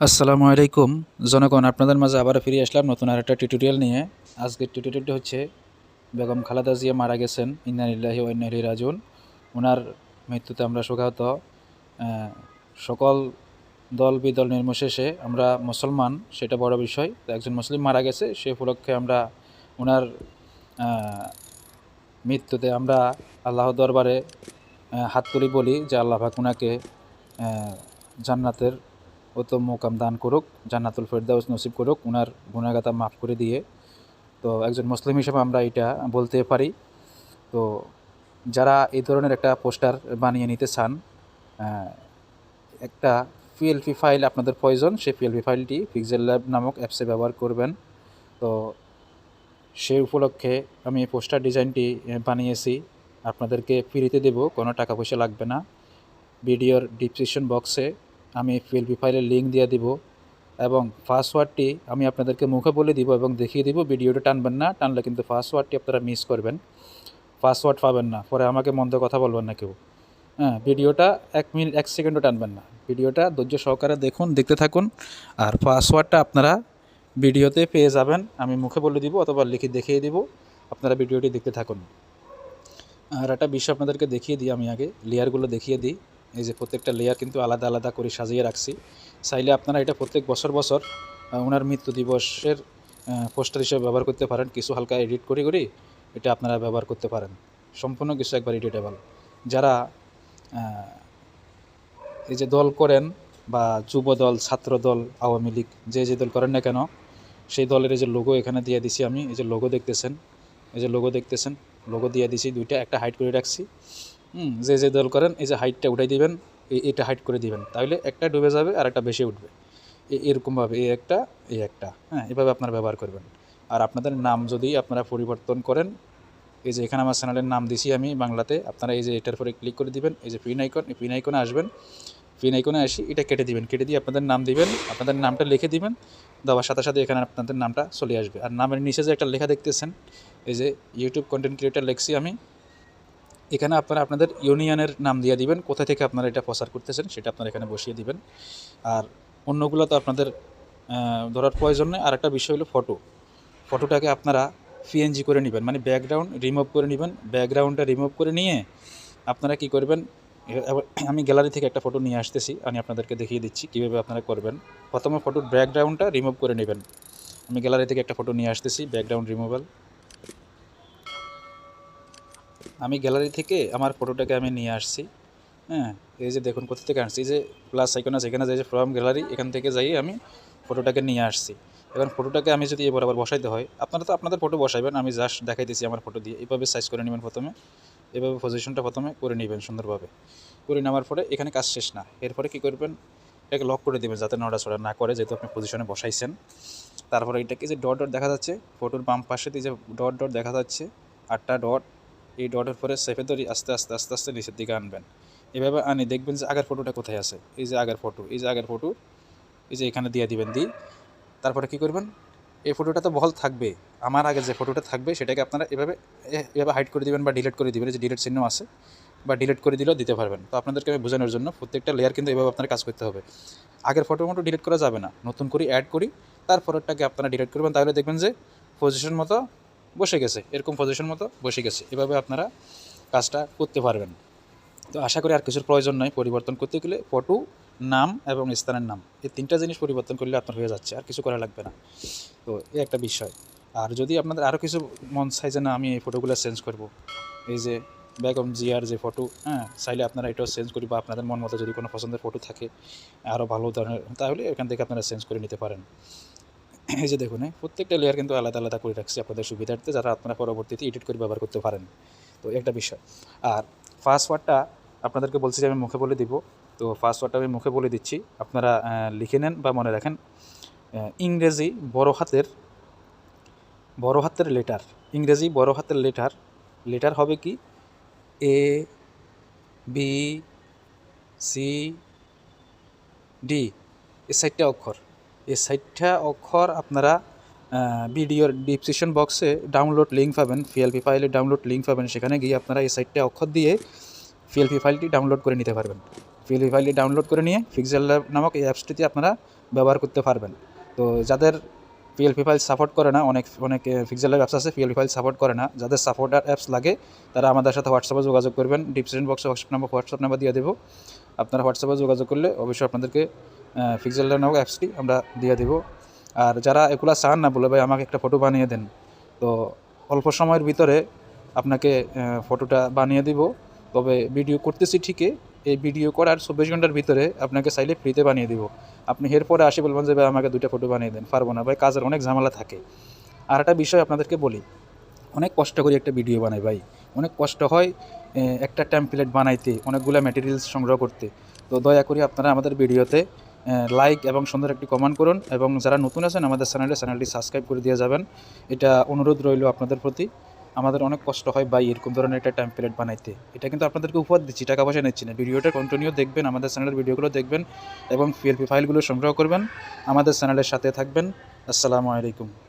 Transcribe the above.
আসসালামু আলাইকুম। জনগণ আপনাদের মাঝে আবারও ফিরে আসলাম নতুন আর একটা টিউটোরিয়াল নিয়ে। আজকের টিউটোরিয়ালটি হচ্ছে বেগম খালাদা জিয়া মারা গেছেন ইন্নানিল্লাহি ওয়াইনাহি রাজুন ওনার মৃত্যুতে আমরা শোকাহত সকল দল বিদল নির্মশেষে আমরা মুসলমান সেটা বড় বিষয়। তো একজন মুসলিম মারা গেছে সে উপলক্ষে আমরা ওনার মৃত্যুতে আমরা আল্লাহ দরবারে হাত তুলি বলি যে আল্লাহ আহ, জান্নাতের উত্তম মোকাম দান করুক, জান্নাতুল ফেরদাউস নসিব করুক ওনার গুণাগাতা মাফ করে দিয়ে। তো একজন মুসলিম হিসেবে আমরা এটা বলতে পারি। তো যারা এই ধরনের একটা পোস্টার বানিয়ে নিতে চান একটা পিএলপি ফাইল আপনাদের প্রয়োজন, সেই পিএলপি ফাইলটি পিক্সেল ল্যাব নামক অ্যাপসে ব্যবহার করবেন। তো সেই উপলক্ষে আমি এই পোস্টার ডিজাইনটি বানিয়েছি। আপনাদেরকে ফ্রিতে দেব, কোনো টাকা পয়সা লাগবে না। ভিডিওর ডিসক্রিপশন বক্সে আমি পিএলপি ফাইলের লিঙ্ক দিয়ে দিব এবং পাসওয়ার্ডটি আমি আপনাদেরকে মুখে বলে দিব এবং দেখিয়ে দিব। ভিডিওটা টানবেন না, টানলে কিন্তু পাসওয়ার্ডটি আপনারা মিস করবেন। পাসওয়ার্ড পাবেন না, পরে আমাকে মন্দ কথা বলবেন না কেউ। হ্যাঁ ভিডিওটা এক মিনিট, এক সেকেন্ডও টানবেন না। ভিডিওটা ধৈর্য সহকারে দেখুন, দেখতে থাকুন। আর পাসওয়ার্ডটা আপনারা ভিডিওতে পেয়ে যাবেন, আমি মুখে বলে দিব অথবা লিখে দেখিয়ে দিব। আপনারা ভিডিওটি দেখতে থাকুন। আর একটা বিষয় আপনাদেরকে দেখিয়ে দিই, আমি আগে লেয়ারগুলো দেখিয়ে দিই। এই যে প্রত্যেকটা লেয়ার কিন্তু আলাদা আলাদা করে সাজিয়ে রাখছি। চাইলে আপনারা এটা প্রত্যেক বছর বছর ওনার মৃত্যু দিবসের পোস্টার হিসেবে ব্যবহার করতে পারেন। কিছু হালকা এডিট করে করে এটা আপনারা ব্যবহার করতে পারেন। সম্পূর্ণ কিছু একবার এডিটেবল যারা এই যে দল করেন বা যুব দল, ছাত্র দল, আওয়ামী লীগ, যে যে দল করেন না কেন, সেই দলের এই যে লোগো এখানে দিয়ে দিছি আমি। এই যে লোগো দেখতেছেন, এই যে লোগো দেখতেছেন লোগো দিয়ে দিছি দুইটা, একটা হাইট করে রাখছি। যে যে দল করেন, এই যে হাইটটা উঠাই দিবেন এটা হাইট করে দিবেন। তাহলে একটা ডুবে যাবে আর একটা বেশি উঠবে। এরকমভাবে এই একটা এই একটা। হ্যাঁ এভাবে আপনারা ব্যবহার করবেন। আর আপনাদের নাম যদি আপনারা পরিবর্তন করেন, এই যে এখানে আমার চ্যানেলের নাম দিছি আমি বাংলাতে, আপনারা এই যে এটার পরে ক্লিক করে দিবেন, এই যে পিন আইকন পিন আইকনে আসবেন। পিন আইকনে আসি এটা কেটে দিবেন। কেটে দিয়ে আপনাদের নাম দিবেন, আপনাদের নামটা লিখে দিবেন, দেওয়ার সাথে সাথে এখানে আপনাদের নামটা চলে আসবে। আর নামের নিচে যে একটা লেখা দেখতেছেন, এই যে ইউটিউব কন্টেন্ট ক্রিয়েটার লিখছি আমি এখানে আপনারা আপনাদের ইউনিয়নের নাম দিয়ে দিবেন কোথা থেকে আপনারা এটা প্রচার করতেছেন সেটা আপনারা এখানে বসিয়ে দিবেন। আর অন্যগুলো তো আপনাদের ধরার প্রয়োজন নেই। আর একটা বিষয় হলো ফটো। ফটোটাকে আপনারা পিএনজি করে নেবেন মানে ব্যাকগ্রাউন্ড রিমুভ করে নেবেন। ব্যাকগ্রাউন্ডটা রিমুভ করে নিয়ে আপনারা কি করবেন, আমি গ্যালারি থেকে একটা ফটো নিয়ে আসতেছি, আমি আপনাদেরকে দেখিয়ে দিচ্ছি কীভাবে আপনারা করবেন। প্রথমে ফটোর ব্যাকগ্রাউন্ডটা রিমুভ করে নেবেন। আমি গ্যালারি থেকে একটা ফটো নিয়ে আসতেছি ব্যাকগ্রাউন্ড রিমুভাল আমি গ্যালারি থেকে আমার ফটোটাকে আমি নিয়ে আসছি হ্যাঁ এই যে দেখুন কোথা থেকে এই যে প্লাস আইকন আছে, এখানে যাই যে ফ্রম গ্যালারি এখান থেকে যাই আমি ফটোটাকে নিয়ে আসছি। এবার ফটোটাকে আমি যদি এবার আবার বসাইতে হয়, আপনারা তো আপনাদের ফটো বসাইবেন, আমি জাস্ট দেখাইতেছি আমার ফটো দিয়ে। এভাবে সাইজ করে নেবেন প্রথমে এভাবে পজিশনটা প্রথমে করে নেবেন সুন্দরভাবে। করে নেওয়ার পরে এখানে কাজ শেষ না, এরপরে কী করবেন, এটাকে লক করে দেবেন যাতে নড়াচড়া না করে, যেহেতু আপনি পজিশনে বসাইছেন। তারপরে এটাকে যে ডট ডট দেখা যাচ্ছে ফটোর বাম পাশে যে ডট ডট দেখা যাচ্ছে, আটটা ডট এই ডটের পরে সেফে ধরি আস্তে আস্তে আস্তে আস্তে নিচের দিকে আনবেন। এভাবে আনি, দেখবেন যে আগের ফটোটা কোথায় আছে? এই যে আগের ফটো এই যে আগের ফটো এই যে এখানে দিয়ে দিবেন দিই তারপরে কী করবেন? এই ফটোটা তো বহল থাকবে। আমার আগে যে ফটোটা থাকবে, সেটাকে আপনারা এভাবে এভাবে হাইড করে দিবেন বা ডিলিট করে দিবেন। যে ডিলিট চিহ্ন আছে, বা ডিলিট করে দিলেও দিতে পারবেন। তো আপনাদেরকে আমি বোঝানোর জন্য প্রত্যেকটা লেয়ার কিন্তু এভাবে আপনার কাজ করতে হবে। আগের ফটোর মতো ডিলিট করা যাবে না। নতুন করে অ্যাড করি, তারপরেরটাকে আপনারা ডিলিট করবেন। তাহলে দেখবেন যে পজিশন মতো বসে গেছে, এরকম পজিশন মতো বসে গেছে। এভাবে আপনারা কাজটা করতে পারবেন। তো আশা করি আর কিছুর প্রয়োজন নয় পরিবর্তন করতে গেলে ফটো নাম এবং স্থানের নাম, এই তিনটা জিনিস পরিবর্তন করলে আপনার হয়ে যাচ্ছে, আর কিছু করা লাগবে না। তো এই একটা বিষয়। আর যদি আপনাদের আরও কিছু মন চাই যে না, আমি এই ফটোগুলো চেঞ্জ করব, এই যে বেগম জিয়ার যে ফটো হ্যাঁ চাইলে আপনারা এটাও চেঞ্জ করি বা আপনাদের মন মতো যদি কোনো পছন্দের ফটো থাকে আরও ভালো ধরনের, তাহলে এখান থেকে আপনারা চেঞ্জ করে নিতে পারেন। এই যে দেখুন এই প্রত্যেকটা লেয়ার কিন্তু আলাদা আলাদা করে রাখছি আপনাদের সুবিধার্থে, যারা আপনারা পরবর্তীতে এডিট করে ব্যবহার করতে পারেন। তো একটা বিষয়, আর পাসওয়ার্ডটা আপনাদেরকে বলছি যে আমি মুখে বলে দিব। তো পাসওয়ার্ডটা আমি মুখে বলে দিচ্ছি। আপনারা লিখে নেন বা মনে রাখেন ইংরেজি বড় হাতের বড় হাতের লেটার ইংরেজি বড় হাতের লেটার লেটার হবে কি? এ বি সি ডি এই সাইডটা অক্ষর। এই সাইডটা অক্ষর আপনারা ভিডিওর ডিসক্রিপশন বক্সে ডাউনলোড লিঙ্ক পাবেন পিএলপি ফাইলের ডাউনলোড লিঙ্ক পাবেন, সেখানে গিয়ে আপনারা এই সাইটটা অক্ষর দিয়ে পিএলপি ফাইলটি ডাউনলোড করে নিতে পারবেন। পিএলপি ফাইলটি ডাউনলোড করে নিয়ে পিক্সেল ল্যাব নামক এই অ্যাপসটিতে আপনারা ব্যবহার করতে পারবেন। তো যাদের পিএলপি ফাইল সাপোর্ট করে না, অনেক অনেক পিক্সেলের অ্যাপস আছে পিএলপি ফাইল সাপোর্ট করে না, যাদের সাপোর্টার অ্যাপস লাগে, তারা আমাদের সাথে হোয়াটসঅ্যাপে যোগাযোগ করবেন। ডিসক্রিপশন বক্সে হোয়াটসঅ্যাপ নাম্বার হোয়াটসঅ্যাপ নাম্বার দিয়ে দেবো। আপনারা হোয়াটসঅ্যাপে যোগাযোগ করলে অবশ্যই আপনাদেরকে পিক্সেলের নামক অ্যাপসটি আমরা দিয়ে দেবো। আর যারা এগুলো চান না বলে, ভাই, আমাকে একটা ফটো বানিয়ে দেন। তো অল্প সময়ের ভিতরে আপনাকে ফটোটা বানিয়ে দিব। তবে ভিডিও করতেছি ঠিকই। এই ভিডিও করার চব্বিশ ঘণ্টার ভিতরে আপনাকে চাইলে ফ্রিতে বানিয়ে দিব। আপনি এরপরে আসে বলবেন যে, ভাই, আমাকে দুইটা ফটো বানিয়ে দেন। পারব না। ভাই, কাজের অনেক ঝামেলা থাকে। আর একটা বিষয় আপনাদেরকে বলি, অনেক কষ্ট করে একটা ভিডিও বানাই, ভাই। অনেক কষ্ট হয় একটা টেমপ্লেট বানাইতে, অনেকগুলো ম্যাটেরিয়ালস সংগ্রহ করতে। তো দয়া করে আপনারা আমাদের ভিডিওতে লাইক এবং সুন্দর একটি কমেন্ট করুন এবং যারা নতুন আছেন আমাদের চ্যানেলে চ্যানেলটি সাবস্ক্রাইব করে দিয়ে যাবেন। এটা অনুরোধ রইল আপনাদের প্রতি। আমাদের অনেক কষ্ট হয় বা এরকম ধরনের একটা টেম্পলেট বানাইতে। এটা কিন্তু আপনাদেরকে উপহার দিচ্ছি, টাকা পয়সা নিচ্ছি না। ভিডিওটা কন্টিনিউ দেখবেন, আমাদের চ্যানেলের ভিডিওগুলো দেখবেন এবং ফিএলপি ফাইলগুলো সংগ্রহ করবেন। আমাদের চ্যানেলের সাথে থাকবেন। আসসালামু আলাইকুম।